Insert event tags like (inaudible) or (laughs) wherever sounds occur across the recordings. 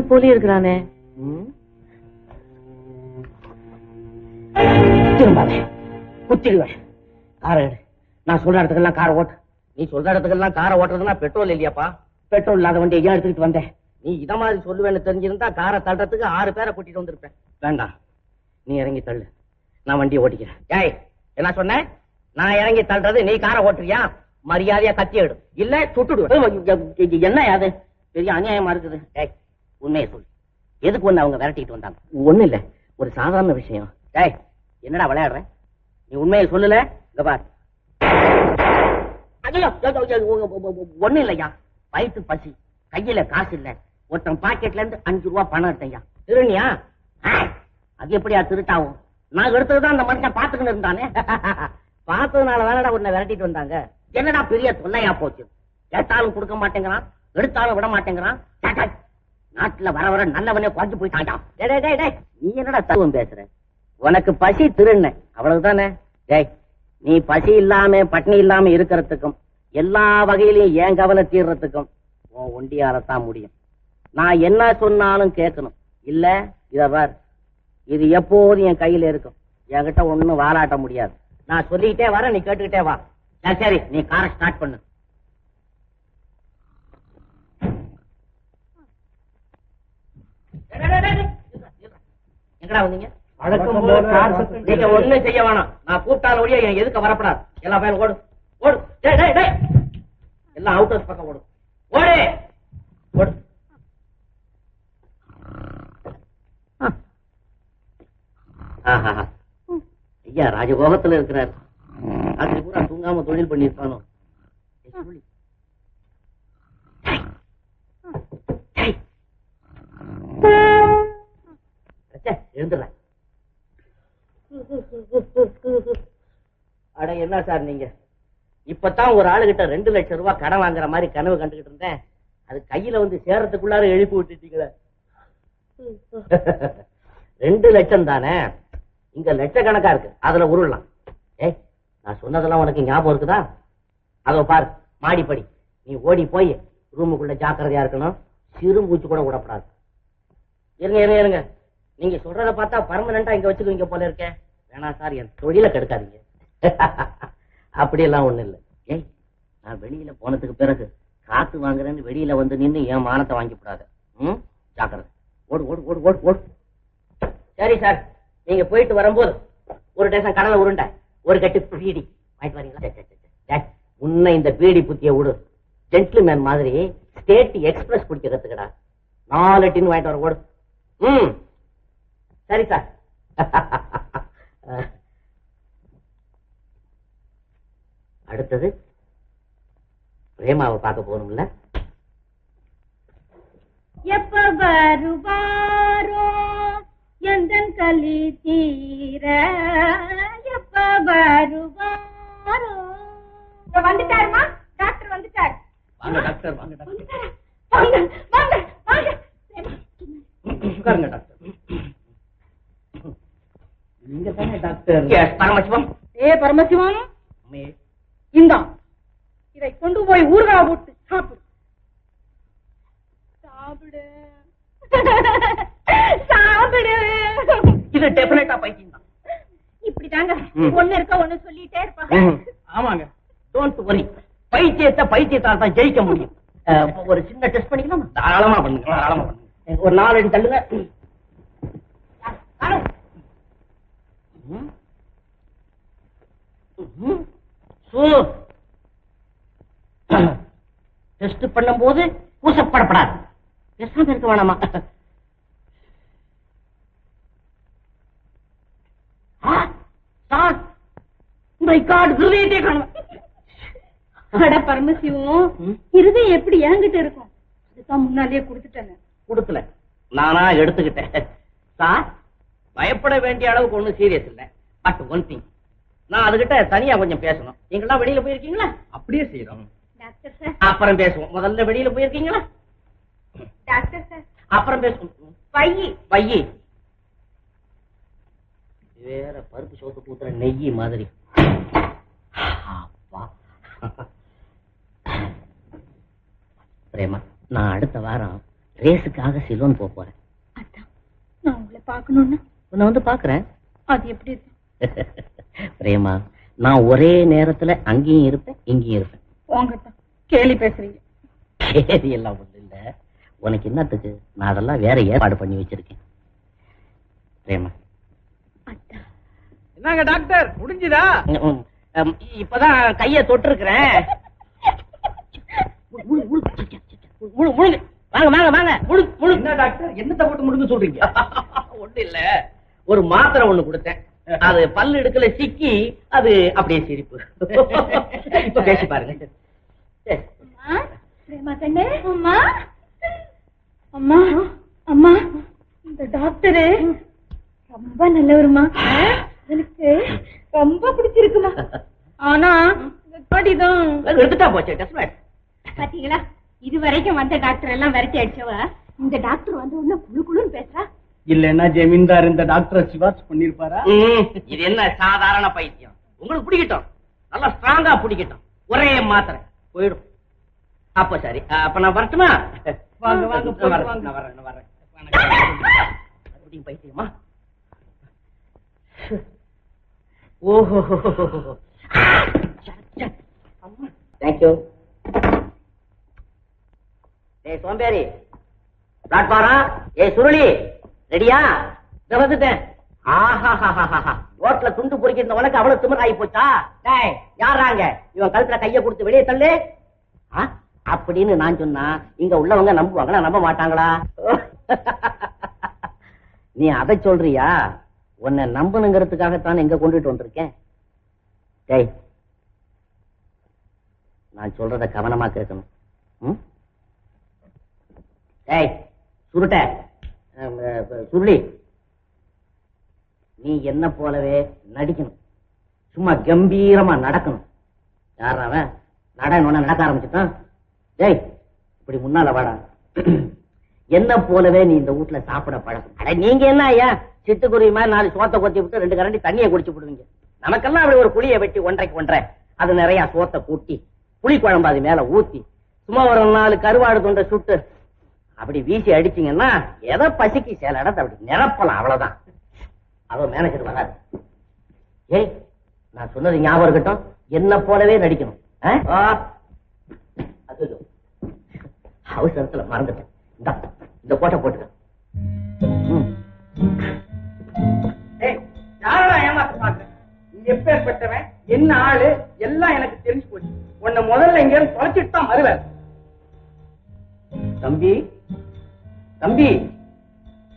என்ன போலே இருக்கிறானே திரும்பாதே. குத்திடுவேன். காரை எடு. நான் சொல்ற இடத்துக்கெல்லாம் காரை ஓட்டு. நீ சொல்ற இடத்துக்கெல்லாம் காரை ஓட்டுறதுன்னா பெட்ரோல் இல்லையாப்பா? பெட்ரோல் இல்லாத வண்டியை ஏன் எடுத்துக்கிட்டு வந்தேன் நீ இத மாதிரி சொல்லுவேன்னு தெரிஞ்சிருந்தா காரை தள்ளுறதுக்கு ஆறு பேரை கூட்டிட்டு வந்திருப்பேன். வேண்டாம். நீ இறங்கி தள்ளு. நான் வண்டியை ஓட்டிக்கிறேன். ஏய் என்ன சொன்னேன் நான் இறங்கி தள்ளுறது நீ காரை ஓட்டுறியா? மரியாதையா கத்தி எடு. இல்ல சுட்டுடுவேன். என்ன அது? பெரிய அநியாயமா இருக்குது. ஏய் உண்மையை சொல்லு. எதுக்கு ஒண்ணு அவங்க விரட்டிட்டு வந்தாங்க? ஒண்ணு இல்ல. ஒரு சாதாரண விஷயம். டேய் என்னடா விளையாடுற? நீ உண்மையை சொல்லல? இங்க பார். ஐயோ, ஐயோ, ஐயோ, ஒ- ஒ- ஒ- ஒ- ஒண்ணும் இல்லையா? வயிற்று பசி கையில காசு இல்ல. ஒருத்தன் பாக்கெட்ல இருந்து அஞ்சு ரூபா பணம் எடுத்தையா திருநியா அது எப்படியா திருட்டாவும்? நான் எடுத்ததுதான் அந்த மனுஷன் பாத்துக்கிட்டு இருந்தானே? (laughs) பார்த்ததுனால தானடா உன்னை விரட்டிட்டு வந்தாங்க. என்னடா பெரிய தொல்லையா போச்சு? கேட்டாலும் கொடுக்க மாட்டேங்கிறான் எடுத்தாலும் விட மாட்டேங்கிறான். நாட்டுல வர வர நல்லவனே குறைஞ்சு டேய், நீ என்னடா தத்துவம் பேசுற? உனக்கு பசி திருண்ண அவ்வளவுதானே? டேய் நீ பசி இல்லாம பட்னி இல்லாம இருக்கிறதுக்கும் எல்லா வகையிலையும் ஏன் கவலை தீர்றதுக்கும் உன் ஒண்டியாலத்தான் முடியும். நான் என்ன சொன்னாலும் கேட்கணும். இல்ல இத பார். இது எப்போதும் என் கையில இருக்கும். என்கிட்ட ஒண்ணும் வாலாட்ட முடியாது. நான் சொல்லிக்கிட்டே வரேன் நீ கேட்டுக்கிட்டே வா. சரி சரி நீ காரை ஸ்டார்ட் பண்ணு டேய், டேய், டேய், டேய், இருடா, இருடா. எங்கடா வந்தீங்க? நீங்க ஒண்ணும் செய்ய வேணாம். நான் கூப்பிட்டால ஒழிய என் எதுக்கு வரப்படாது எல்லா பையன் ஓடு. ஓடு. டேய் டேய் டேய். எல்லாம் அவுட் ஹவுஸ் பக்கம் ஓடு. ஓடு. ஓடு. ஐயா ராஜபோகத்துல இருக்கிறார். ராத்திரி பூரா தூங்காம தொழில் பண்ணிருப்பானோ அட என்ன சார் நீங்க? இப்பதான் ஒரு ஆளுகிட்ட ரெண்டு லட்சம் ரூபாய் கடன் வாங்குற மாதிரி கனவு கண்டுகிட்டு இருந்தேன். அது கையில வந்து சேர்றதுக்குள்ளார எழுப்பி விட்டுட்டீங்களே. ரெண்டு லட்சம் தானே? இங்க லட்சக்கணக்கா இருக்கு. அதுல உருளலாம். ஏய் நான் சொன்னதெல்லாம் உனக்கு ஞாபகம் இருக்குதா? அதோ பாரு மாடிப்படி. நீ ஓடி போய் ரூமுக்குள்ள ஜாக்கிரதையா இருக்கணும். சிறு மூச்சு கூட விடப்படாது. இருங்க இருங்க இருங்க. நீங்க சொல்றத பார்த்தா பர்மனண்டா இங்க வச்சுக்குவீங்க போல இருக்க. வேணாம் சார் என் தொழில கெடுக்காதீங்க. (laughs) அப்படியெல்லாம் ஒண்ணு இல்லை. ஏய் நான் வெளியில போனதுக்கு பிறகு காத்து வாங்குறேன்னு வெளியில வந்து நின்று என் மானத்தை வாங்கி விடாத ம்? ஜாக்கிரதை. ஓடு ஓடு ஓடு ஓடு ஓடு. சரி சார் நீங்க போயிட்டு வரும்போது ஒரு டேசன் கடலை உருண்டை ஒரு கட்டு பீடி. வாங்கிட்டு வரீங்களா? உன்னை இந்த பீடி புத்திய விடு. ஜென்டில்மேன் மாதிரி ஸ்டேட் எக்ஸ்பிரஸ் குடிக்க கத்துக்கடா. நாலு டின் வாங்கிட்டு வர ஓடு. ம். சரி சார். அடுத்தது பிரேமாவை பார்க்க போகணும்ல? எப்ப வருவாரோ எந்தன் களி தீர? எப்ப வருவாரோ? வந்துட்டாருமா? டாக்டர் வந்துட்டார். வாங்க டாக்டர் வாங்க டாக்டர்? வாங்க வாங்க வாங்க. உட்காருங்க டாக்டர். டாக்டர். பரமசிவம். ஏ பரமசிவம்? இந்தா. இதை கொண்டு போய் ஊறுகாய் போட்டு சாப்பிடு. சாப்பிடு. (laughs) சாப்பிடு. இது டெபினட்டா பைத்தியம் தான் இப்படிதாங்க. ம். ஒண்ணு இருக்க ஒண்ணு சொல்லிட்டே இருப்பாங்க. ஆமாங்க. டோன்ட் வரி பைத்தியத்தை பைத்தியத்தால் தான் ஜெயிக்க முடியும். ஒரு சின்ன டெஸ்ட் பண்ணிக்கலாம்? தாராளமா பண்ணுங்க தாராளமா பண்ணுங்க. ஒரு நாலு அடி தள்ளுங்க. டெஸ்ட் பண்ணும்போது கூசப்படப்படாது பேசாம இருக்க வேணாமா. இருதயம் எப்படி என்கிட்ட இருக்கும்? அதுதான் முன்னாலேயே கொடுத்துட்டேன். கொடுக்கல. நானா எடுத்துக்கிட்டேன். சார் பயப்பட வேண்டிய அளவுக்கு ஒண்ணும் சீரியஸ் இல்ல. பட் ஒன் திங் நான் அதுகிட்ட தனியா கொஞ்சம் பேசணும். நீங்களாம் வெளியில போயிருக்கீங்களா? அப்படியே செய்யறோம். அப்புறம் பேசுவோம். முதல்ல வெளியில போயிருக்கீங்களா? அப்புறம் பேசுவோம். பையி. பையி. வேற பருப்பு சோத்து ஊத்துற நெய்யி மாதிரி. பிரேமா நான் அடுத்த வாரம் ரேஸுக்காக சிலோன் போக போறேன். நான் உங்களை பார்க்கணும்னா? உன்னை வந்து பாக்குறேன் அது எப்படி இருக்கு? (laughs) பிரேமா நான் ஒரே நேரத்துல அங்கேயும் இருப்பேன் இங்கேயும் இருப்பேன். போங்கத்தான் கேலி பேசுறீங்க. சரி எல்லாம் ஒண்ணு இல்ல. உனக்கு என்னத்துக்கு? நான் அதெல்லாம் வேற ஏற்பாடு பண்ணி வச்சிருக்கேன். பிரேமா. என்னங்க டாக்டர் முடிஞ்சுதா? இப்பதான் கைய தொட்டிருக்கிறேன். வாங்க வாங்க வாங்க. முழு முழு. என்ன டாக்டர்? என்னத்தை போட்டு முடிஞ்சு சொல்றீங்க? (laughs) ஒண்ணு இல்ல. ஒரு மாத்திரை ஒண்ணு கொடுத்தேன். அது பல்லு எடுக்கல சிக்கி அது அப்படியே சிரிப்பு. இப்ப பேசி பாருங்க. சரி. அம்மா? பிரேமா கண்ணு. அம்மா? அம்மா அம்மா இந்த டாக்டரு. ரொம்ப நல்லவருமா? எனக்கு ரொம்ப பிடிச்சிருக்குமா? ஆனா காடிதான் எடுத்துட்டா போச்சு டெஸ்ட் பாத்தீங்களா? இது வரைக்கும் வந்த டாக்டர் எல்லாம் விரட்டி அடிச்சவ. இந்த டாக்டர் வந்து ஒண்ணு குழு குழுன்னு பேசுறா. இல்லன்னா ஜமீன்தார் இந்த டாக்டரை சிபாரிசு பண்ணிருப்பாரா இது என்ன சாதாரண பைத்தியம்? உங்களுக்கு பிடிக்கட்டும். நல்லா ஸ்ட்ராங்கா பிடிக்கட்டும். ஒரே மாத்திரை. போயிடும். அப்ப சரி. அப்ப நான் வரட்டுமா? வாங்க, வாங்க, வரேன், வரேன், வரேன். பைத்தியமா? ஓஹோ. தேங்க்யூ ஏய் சோம்பேறி. பிளாட்பாரம் ஏய் சுருளி. ரெடியா? இத வந்துட்டேன். ஆஹாஹாஹாஹா. ரோட்ல துண்டு பொறுக்கிருந்த உனக்கு அவ்வளவு திமிர் ஆகி போச்சா? டேய் யாராங்க இவன் கழுத்துல கைய கொடுத்து வெளியே தள்ளு. ஆ? அப்படின்னு நான் சொன்னா இங்க உள்ளவங்க நம்புவாங்களா? நம்ப மாட்டாங்களா? நீ அதை சொல்றியா? உன்னை நம்பணுங்கிறதுக்காகத்தான் எங்க கொண்டுட்டு வந்திருக்கேன். டேய் நான் சொல்றத கவனமா கேட்கணும். ம்? டேய் சுருட்ட. அஹ், சுருளி நீ என்ன போலவே நடிக்கணும். சும்மா கம்பீரமா நடக்கணும். யாராவன் நடனோட நடக்க ஆரம்பிச்சுட்டான். டேய் இப்படி முன்னால வாடா. என்ன போலவே நீ இந்த வீட்ல சாப்பிட பழக்கம். அட நீங்க என்ன ஐயா? சிட்டுக்குருவி மாதிரி நாலு சோத்தை கொத்தி விட்டு ரெண்டு கரண்டி தண்ணியை குடிச்சு விடுவீங்க. நமக்கெல்லாம் அப்படி ஒரு புளியை வெட்டி ஒன்றைக்கு ஒன்றரை. அது நிறைய சோத்தை கூட்டி புளி குழம்பு அது மேல ஊத்தி சும்மா ஒரு நாலு கருவாடு தொண்டை சுட்டு அப்படி வீசி அடிச்சீங்கன்னா எதை பசிக்கு சில இடத்த அப்படி நிரப்பலாம் அவ்வளவுதான். அவன் மேனேஜர் வராது ஏய் நான் சொன்னது ஞாபகம் இருக்கட்டும். என்ன போலவே நடிக்கணும். அவசரத்துல மறந்துட்டேன். இந்தா, இந்த கோட்டை போட்டுக்க. எப்பேற்பட்டவன் என்ன ஆளு எல்லாம் எனக்கு தெரிஞ்சு போச்சு. உன்னை முதல்ல இங்க இருந்து தொலைச்சிட்டு தான் வருவேன். தம்பி தம்பி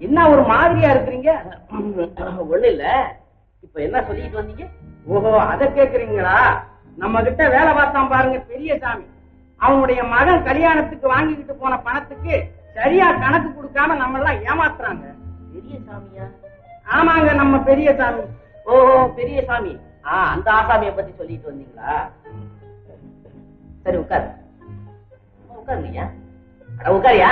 என்ன ஒரு மாதிரியா இருக்கிறீங்க? ஒண்ணு இல்ல. இப்ப என்ன சொல்லிட்டு வந்தீங்க? ஓஹோ அத கேக்குறீங்களா? நம்ம கிட்ட வேலை பார்த்தான் பாருங்க பெரிய சாமி அவனுடைய மகன் கல்யாணத்துக்கு வாங்கிக்கிட்டு போன பணத்துக்கு சரியா கணக்கு கொடுக்காம நம்ம எல்லாம் ஏமாத்துறாங்க. பெரிய சாமியா ஆமாங்க நம்ம பெரிய சாமி ஓஹோ பெரிய சாமி ஆ அந்த ஆசாமிய பத்தி சொல்லிட்டு வந்தீங்களா? சரி உட்காரு. உட்காருங்கய்யா. உட்காரியா?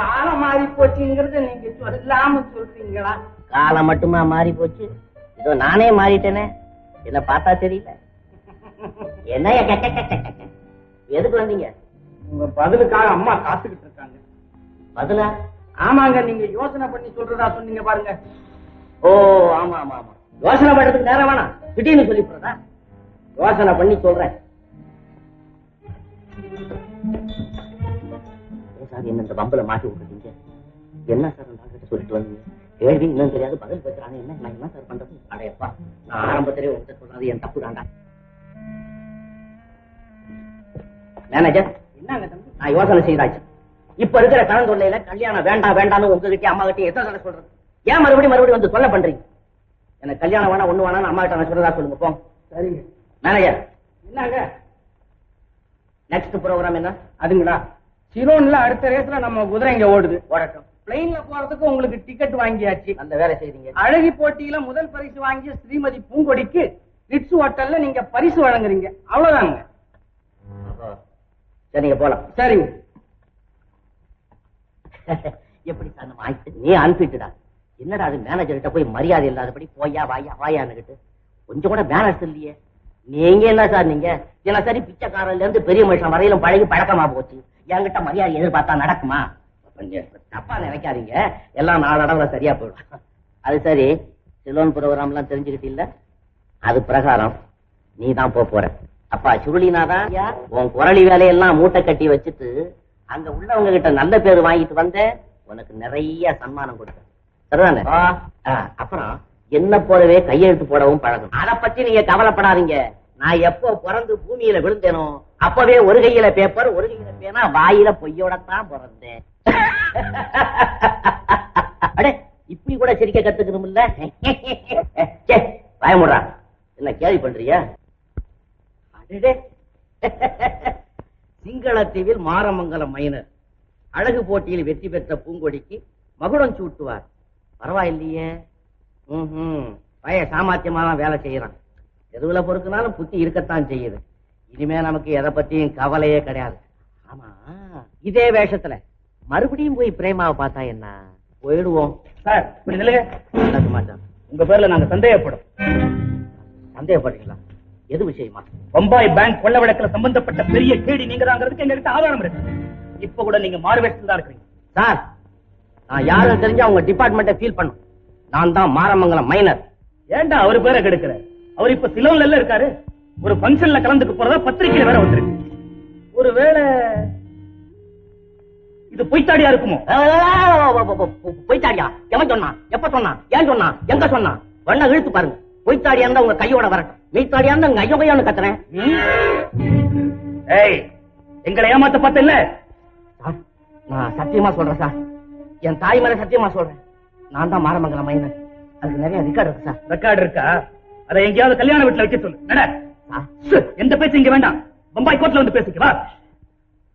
காலம் மாறி போச்சுங்கிறது நீங்க சொல்லாம சொல்றீங்களா? காலம் மட்டுமா மாறி போச்சு? இதோ நானே மாறிட்டேனே. என்ன பார்த்தா தெரியல. என்ன எதுக்கு வந்தீங்க? உங்க பதிலுக்காக அம்மா காத்துக்கிட்டு இருக்காங்க. பதிலா? ஆமாங்க நீங்க யோசனை பண்ணி சொல்றதா சொன்னீங்க பாருங்க. ஓ ஆமா ஆமா ஆமா. யோசனை பண்றதுக்கு நேரம் வேணாம். திடீர்னு சொல்லி போறதா யோசனை பண்ணி சொல்றேன். சார் என்ன இந்த பம்புல மாட்டி விட்டுட்டீங்க? என்ன சார் ஆள்கிட்ட சொல்லிட்டு வந்தீங்க? கேள்வி இன்னும் தெரியாது பதில் பேசுறாங்க என்ன? நான் என்ன சார் பண்றது? அடையப்பா நான் ஆரம்பத்திலே உங்ககிட்ட சொல்றது என் தப்பு தாண்டா. மேனேஜர் என்னங்க தம்பி? நான் யோசனை செய்தாச்சு. இப்ப இருக்கிற கடன் தொல்லையில கல்யாணம் வேண்டாம் வேண்டாம்னு உங்ககிட்ட அம்மா கிட்ட எத்தனை தடவை சொல்றது? ஏன் மறுபடியும் மறுபடியும் வந்து சொல்ல பண்றீங்க? எனக்கு கல்யாணம் வேணா ஒண்ணு வேணாம் அம்மா கிட்ட நான் சொல்றதா சொல்லுங்க போ. சரிங்க. மேனேஜர். என்னங்க? நெக்ஸ்ட் ப்ரோக்ராம் என்ன? அதுங்களா? சிலோன்ல அடுத்த ரேஸ்ல நம்ம குதிரை இங்க ஓடுது. ஓடட்டும் பிளைன்ல போறதுக்கு உங்களுக்கு டிக்கெட் வாங்கியாச்சு. அந்த வேலை செய்றீங்க. அழகி போட்டியில முதல் பரிசு வாங்கிய ஸ்ரீமதி பூங்கொடிக்கு ரிட்ஸ் ஹோட்டல்ல நீங்க பரிசு வழங்குறீங்க. அவ்வளவுதாங்க. சரி நீங்க போலாம். சரிங்க (laughs) எப்படி சார் நம்ம ஆயிட்டு நீ அனுப்பிட்டுடா. என்னடா அது மேனேஜர் கிட்ட போய் மரியாதை இல்லாதபடி போயா வாயா வாயான்னுகிட்டு. கொஞ்சம் கூட மேனேஜ் இல்லையே. நீங்க என்ன சார் நீங்க? தினசரி பிச்சைக்காரன்ல இருந்து பெரிய மனுஷன் வரையிலும் பழகி பழக்கமா போச்சு. என்கிட்ட மரியாதை எதிர்பார்த்தா நடக்குமா? தப்பா நினைக்காதீங்க. எல்லாம் நாளடவுல சரியா போயிடும். அது சரி சிலோன் ப்ரோக்ராம்லாம் தெரிஞ்சுக்கிட்டீல்ல? அது பிரகாரம் நீ தான் போற. அப்பா சுருளினாதான் உன் குரலி வேலையெல்லாம் மூட்டை கட்டி வச்சுட்டு அங்க உள்ளவங்க கிட்ட நல்ல பேர் வாங்கிட்டு வந்த உனக்கு நிறைய சன்மானம் கொடுத்தேன். சரிதானே? அப்புறம் என்ன போலவே கையெழுத்து போடவும் பழகும். அத பத்தி நீங்க கவலைப்படாதீங்க. நான் எப்போ பிறந்து பூமியில விழுந்தேனோ அப்பவே ஒரு கையில பேப்பர் ஒரு கையில பேனா வாயில பொய்யோடத்தான் பிறந்தேன். அடே இப்படி கூட சிரிக்க கத்துக்கணும்ல சே பயமுடா என்ன கேள்வி பண்றியா? அடே சிங்களத்தீவில் மாரமங்கலம் மைனர். அழகு போட்டியில் வெற்றி பெற்ற பூங்கொடிக்கு மகுடம் சூட்டுவார். பரவாயில்லையே. ம் பய சாமர்த்தியமா தான் வேலை செய்யறான். எதுவுல பொறுக்குனாலும் புத்தி இருக்கத்தான் செய்யுது. இனிமே நமக்கு எதை பத்தியும் கவலையே கிடையாது. ஆமா இதே வேஷத்துல மறுபடியும் போய் பிரேமாவை பார்த்தா என்ன? போயிடுவோம். சார் உங்க பேர்ல நாங்க சந்தேகப்படும். சந்தேகப்படுறீங்களா? எது விஷயமா? பம்பாய் பேங்க் கொள்ள வழக்குல சம்பந்தப்பட்ட பெரிய கேடி நீங்க தாங்கிறதுக்கு எங்ககிட்ட ஆதாரம் இருக்கு. இப்ப கூட நீங்க மாறு வேஷத்துல தான் இருக்கிறீங்க. சார் நான் யாரும் தெரிஞ்சா உங்க டிபார்ட்மெண்ட்டை ஃபீல் பண்ணும். நான் தான் மாரமங்கலம் மைனர் ஏன்டா அவர் பேரை கெடுக்கிற? அவர் இப்ப சிலோன்ல இருக்காரு. ஒரு ஃபங்க்ஷன்ல கலந்துக்க போறதா பத்திரிக்கையில வேற வந்திருக்கு. ஒருவேளை இது பொய்த்தாடியா இருக்குமோ? பொய்த்தாடியா? எவன் சொன்னான் எப்ப சொன்னான் ஏன் சொன்னான் எங்க சொன்னான் வண்ண இழுத்து பாருங்க. பொய்த்தாடியா இருந்தா உங்க கையோட வரட்டும். மெய்த்தாடியா இருந்தா உங்க ஐயோ கையோன்னு கத்துறேன். ஏய் எங்களை ஏமாத்த பார்த்த இல்ல நான் சத்தியமா சொல்றேன் சார். என் தாய் மேல சத்தியமா சொல்றேன். நான் தான் மாரமங்கலம் மைனர் அதுக்கு நிறைய ரெக்கார்டு இருக்கு சார். ரெக்கார்டு இருக்கா? அதை எங்கேயாவது கல்யாண வீட்டுல வைக்க சொல்லு. எந்த பேச்சு இங்க வேண்டாம். பம்பாய் கோர்ட்ல வந்து பேசிக்க வா